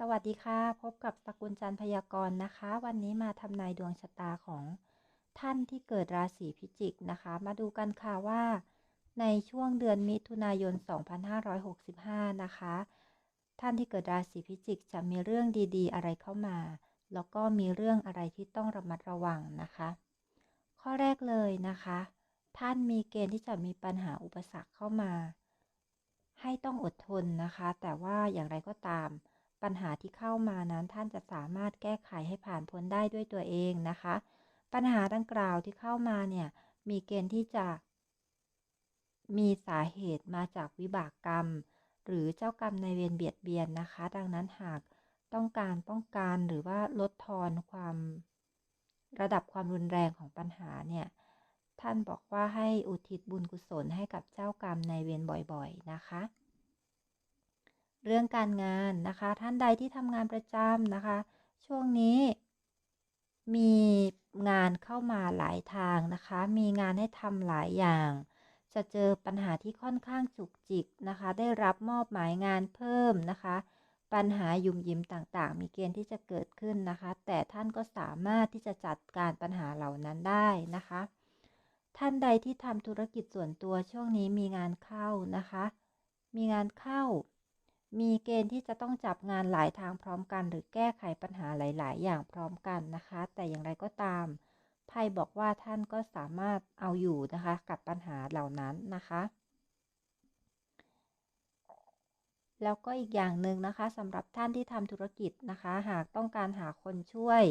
สวัสดีค่ะ พบกับสกุลจันทร์พยากรณ์นะคะ วันนี้มาทำนายดวงชะตาของท่านที่เกิดราศีพิจิกนะคะ มาดูกันค่ะว่า ในช่วงเดือนมิถุนายน 2565 นะคะ ท่านที่เกิดราศีพิจิกจะมีเรื่องดีๆ อะไรเข้ามา แล้วก็มีเรื่องอะไรที่ต้องระมัดระวังนะคะ ข้อแรกเลยนะคะ ท่านมีเกณฑ์ที่จะมีปัญหาอุปสรรคเข้ามา ให้ต้องอดทนนะคะ แต่ว่าอย่างไรก็ตาม ปัญหาที่เข้ามานั้นท่านจะสามารถแก้ไขให้ผ่านพ้นได้ด้วยตัวเองนะคะ ปัญหาดังกล่าวที่เข้ามาเนี่ยมีเกณฑ์ที่จะมีสาเหตุมาจากวิบากกรรม หรือเจ้ากรรมในเวรเบียดเบียนนะคะ ดังนั้นหากต้องการป้องกันหรือว่าลดทอนความ ระดับความรุนแรงของปัญหาเนี่ยท่านบอกว่าให้อุทิศบุญกุศลให้กับเจ้ากรรมในเวรบ่อยๆนะคะ เรื่องการงานนะคะ ท่านใดที่ทำงานประจำนะคะ ช่วงนี้มีงานเข้ามาหลายทางนะคะ มีงานให้ทำหลายอย่าง จะเจอปัญหาที่ค่อนข้างจุกจิกนะคะ ได้รับมอบหมายงานเพิ่มนะคะ ปัญหายุ่มยิ้มต่างๆ มีเกณฑ์ที่จะเกิดขึ้นนะคะ แต่ท่านก็สามารถที่จะจัดการปัญหาเหล่านั้นได้นะคะ ท่านใดที่ทำธุรกิจส่วนตัวช่วงนี้มีงานเข้านะคะ มีงานเข้า มีเกณฑ์ที่จะต้องจับงานหลายทางพร้อมกัน หรือแก้ไขปัญหาหลาย ๆ อย่างพร้อมกันนะคะ แต่อย่างไรก็ตามไพ่บอกว่าท่านก็สามารถเอาอยู่นะคะ กับปัญหาเหล่านั้นนะคะ แล้วก็อีกอย่างหนึ่งนะคะสำหรับท่านที่ทำธุรกิจนะคะ หากต้องการหาคนช่วย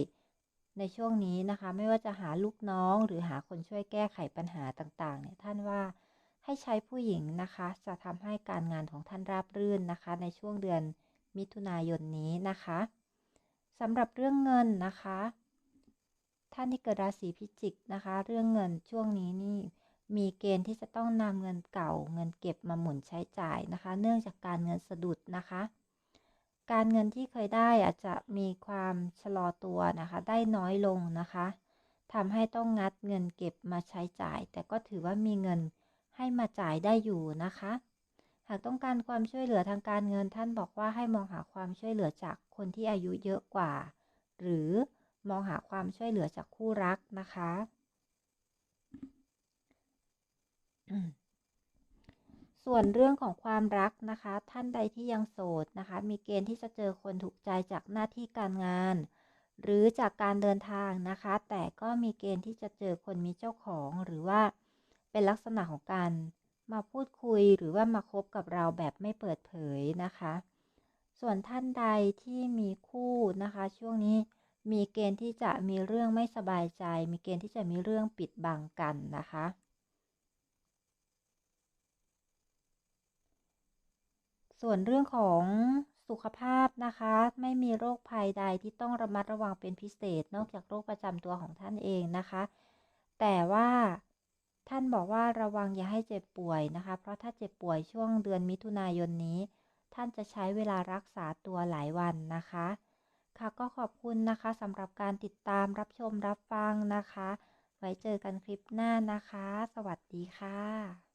ในช่วงนี้นะคะ ไม่ว่าจะหาลูกน้องหรือหาคนช่วยแก้ไขปัญหาต่าง ๆ เนี่ยท่านว่า ให้ใช้ผู้หญิงนะคะ จะทำให้การงานของท่านราบรื่นนะคะ ในช่วงเดือนมิถุนายนนี้นะคะสำหรับเรื่องเงินนะคะ ท่านที่เกิดราศีพิจิกนะคะ เรื่องเงินช่วงนี้นี่มีเกณฑ์ที่จะต้องนำเงินเก่า เงินเก็บมาหมุนใช้จ่ายนะคะ เนื่องจากการเงินสะดุดนะคะ การเงินที่เคยได้อาจจะมีความชะลอตัวนะคะ ได้น้อยลงนะคะทำให้ต้องงัดเงินเก็บมาใช้จ่าย แต่ก็ถือว่ามีเงิน ให้มาจ่ายได้อยู่นะคะ หากต้องการความช่วยเหลือทางการเงินท่านบอกว่าให้มองหาความช่วยเหลือจากคนที่อายุเยอะกว่า หรือมองหาความช่วยเหลือจากคู่รักนะคะ ส่วนเรื่องของความรักนะคะ ท่านใดที่ยังโสดนะคะ มีเกณฑ์ที่จะเจอคนถูกใจจากหน้าที่การงานหรือจากการเดินทางนะคะ แต่ก็มีเกณฑ์ที่จะเจอคนมีเจ้าของหรือว่า เป็นลักษณะของการมาพูดคุยหรือว่ามาคบกับเราแบบไม่เปิดเผยนะคะ ส่วนท่านใดที่มีคู่นะคะ ช่วงนี้มีเกณฑ์ที่จะมีเรื่องไม่สบายใจ มีเกณฑ์ที่จะมีเรื่องปิดบังกันนะคะ ส่วนเรื่องของสุขภาพนะคะ ไม่มีโรคภัยใดที่ต้องระมัดระวังเป็นพิเศษ นอกจากโรคประจำตัวของท่านเองนะคะ แต่ว่า ท่านบอกว่าระวังอย่าให้เจ็บป่วยนะคะ เพราะถ้าเจ็บป่วยช่วงเดือนมิถุนายนนี้ ท่านจะใช้เวลารักษาตัวหลายวันนะคะ ค่ะก็ขอบคุณนะคะสำหรับการติดตามรับชมรับฟังนะคะ ไว้เจอกันคลิปหน้านะคะ สวัสดีค่ะ